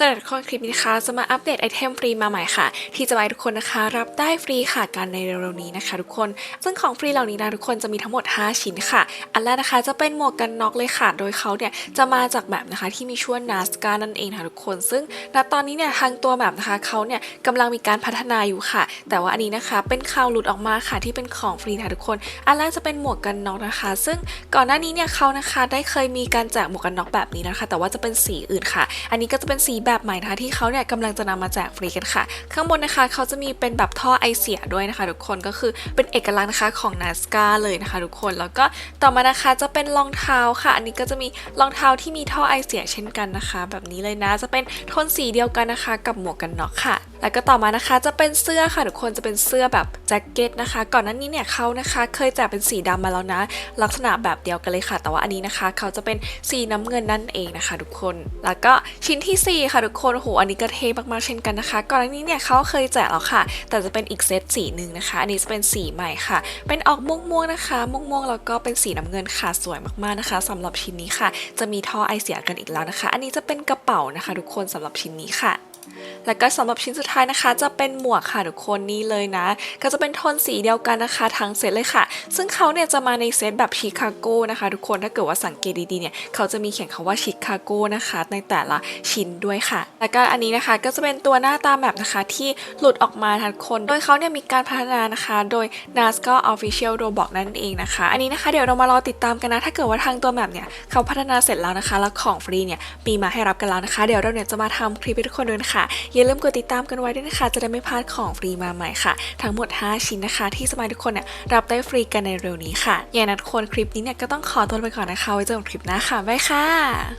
สำหรับคนคลิปนี้นะคะจะมาอัปเดตไอเทมฟรีมาใหม่ค่ะ ที่จะมาให้ทุกคนนะคะ รับได้ฟรีค่ะกันในเร็วๆนี้นะคะ ทุกคน ซึ่งของฟรีเหล่านี้นะทุกคนจะมีทั้งหมด 5 ชิ้นค่ะ อันแรกนะคะจะเป็นหมวกกันน็อกเลยค่ะ โดยเขาเนี่ยจะมาจากแบบนะคะที่มีชื่อว่านาสกานั่นเองค่ะทุกคน ซึ่งณตอนนี้เนี่ยทางตัวแบบนะคะเขาเนี่ยกำลังมีการพัฒนาอยู่ค่ะ แต่ว่าอันนี้นะคะเป็นข่าวหลุดออกมาค่ะที่เป็นของฟรีค่ะทุกคน อันแรกจะเป็นหมวกกันน็อกนะคะ ซึ่งก่อนหน้านี้เนี่ยเขานะคะได้เคยมีการแจกหมวกกันน็อกแบบนี้นะคะ แต่ว่าจะเป็นสีอื่นค่ะ อันนี้ก็จะเป็นสีแบบใหม่นะคะที่เขาเนี่ยกำลังจะนำมาแจกฟรีกันค่ะ ข้างบนนะคะเขาจะมีเป็นแบบท่อไอเสียด้วยนะคะ ทุกคนก็คือเป็นเอกลักษณ์นะคะของนาสกาเลยนะคะ ทุกคนแล้วก็ต่อมานะคะจะเป็นรองเท้าค่ะ อันนี้ก็จะมีรองเท้าที่มีท่อไอเสียเช่นกันนะคะ แบบนี้เลยนะจะเป็นโทนสีเดียวกันนะคะ กับหมวกกันน็อกค่ะแล้วก็ต่อมานะคะจะเป็นเสื้อค่ะทุกคนจะเป็นเสื้อแบบแจ็คเก็ตนะคะ ก่อนหน้านี้เนี่ยเขานะคะเคยแจกเป็นสีดำมาแล้วนะ ลักษณะแบบเดียวกันเลยค่ะ แต่ว่าอันนี้นะคะ เขาจะเป็นสีน้ำเงินนั่นเองนะคะ ทุกคน แล้วก็ชิ้นทีสี่ 4 ค่ะทุกคนโหอันนี้ก็เท่มากๆเช่นกันนะคะ ก่อนหน้านี้เนี่ยเขาเคยแจกแล้วค่ะ แต่จะเป็นอีกเซตสีหนึ่งนะคะ อันนี้จะเป็นสีใหม่ค่ะ เป็นออกม่วงๆนะคะ ม่วงๆแล้วก็เป็นสีน้ำเงินค่ะสวยมากๆนะคะสำหรับชิ้นนี้ค่ะ จะมีท่อไอเสียกันอีกแล้วนะคะ อันนี้จะเป็นกระเป๋านะคะ ทุกคนสำหรับชิ้นนี้ค่ะ แล้วก็สำหรับชิ้นสุดท้ายนะคะ จะเป็นหมวกค่ะทุกคนนี่เลยนะ ก็จะเป็นโทนสีเดียวกันนะคะทั้งเซตเลยค่ะ ซึ่งเขาเนี่ยจะมาในเซตแบบชิคาโก้นะคะ ทุกคนถ้าเกิดว่าสังเกตดีๆเนี่ยเขาจะมีเขียนคำว่าชิคาโก้นะคะในแต่ละชิ้นด้วยค่ะ แล้วก็อันนี้นะคะก็จะเป็นตัวหน้าตาแบบนะคะที่หลุดออกมาทุกคน โดยเขาเนี่ยมีการพัฒนานะคะ โดย NASCAR Official Robot นั่นเองนะคะ อันนี้นะคะเดี๋ยวเรามารอติดตามกันนะ ถ้าเกิดว่าทางตัวแบบเนี่ยเขาพัฒนาเสร็จแล้วนะคะ แล้วของฟรีเนี่ยมีมาให้รับกันแล้วนะคะ เดี๋ยวเราเนี่ยจะมาทำคลิปให้ทุกคนดูนะคะอย่าลืมกดติดตามกันไว้ด้วยนะคะ จะได้ไม่พลาดของฟรีมาใหม่ค่ะ ทั้งหมด 5 ชิ้นนะคะ ที่สมาชิกทุกคนเนี่ยรับได้ฟรีกันในเร็วนี้ค่ะ อย่างนั้นคนคลิปนี้เนี่ยก็ต้องขอตัวไปก่อนนะคะ ไว้เจอกันคลิปหน้าค่ะบ๊ายค่ะ